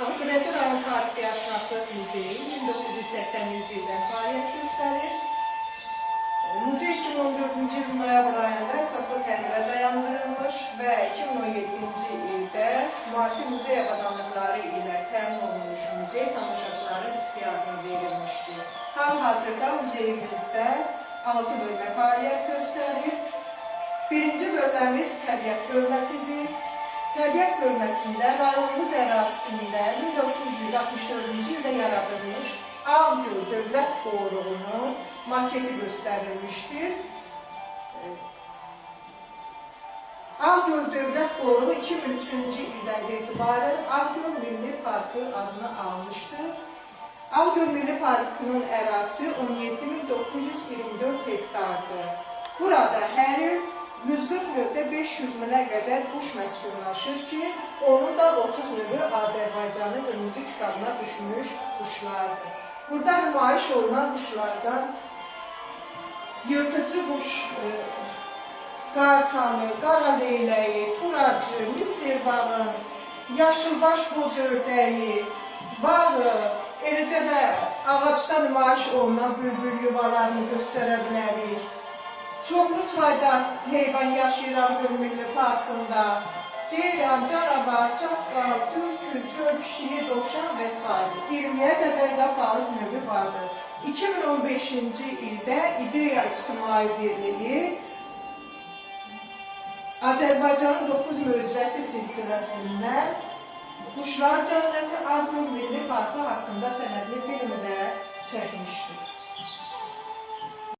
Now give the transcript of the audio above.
Ağcabədi rayon Tarix və Yaşnaşlıq Muzeyi 1980-ci ildən fəaliyyət göstərir. Muzey 2014-cü il noyabr ayında əsaslı tədbirə dayandırılmış və 2017-ci ildə müasir muzey avadanlıqları ilə təmin olunmuş muzey tamaşaçıların ixtiyarına verilmişdir. Hal-hazırda muzeyimizdə 6 bölmə fəaliyyət göstərir. Birinci bölməmiz təbiət bölməsidir. Təbiət bölməsində rayonumuz ərazisində 1964-cü ildə yaradılmış Ağgöl Dövlət Qoruğunun maketi göstərilmişdir. Ağgöl Dövlət Qoruğu 2003-cü ildən etibarən Milli Parkı adını almışdır. Ağgöl Milli Parkının ərazisi 17924 hektardır. Burada hər il 140.500 minə qədər quş məskunlaşır ki, onun da 30 növü Azərbaycanın qırmızı kitabına düşmüş quşlardır. Burada nümayiş olunan quşlardan yırtıcı quş, e, qartanı, qara leyləyi, turacı, misir bağı, yaşılbaş boz ördəyi, bağı, eləcə də ağacda nümayiş olunan bülbül yuvalarını göstərə bilərik. Çoxlu sayda heyvan yaşayır Ağgöl Milli Parkında. Ceyran, canavar, çaqqal, tülkü, çöl pişiyi, dovşan və s. 20-yə qədər də balıq növü vardır. 2015-ci ildə İdeya İctimai Birliyi Azərbaycanın 9 möcüzəsi silsiləsindən Quşlar Cənnəti Ağgöl Milli Parkı haqqında sənədli filmi də çəkmişdir.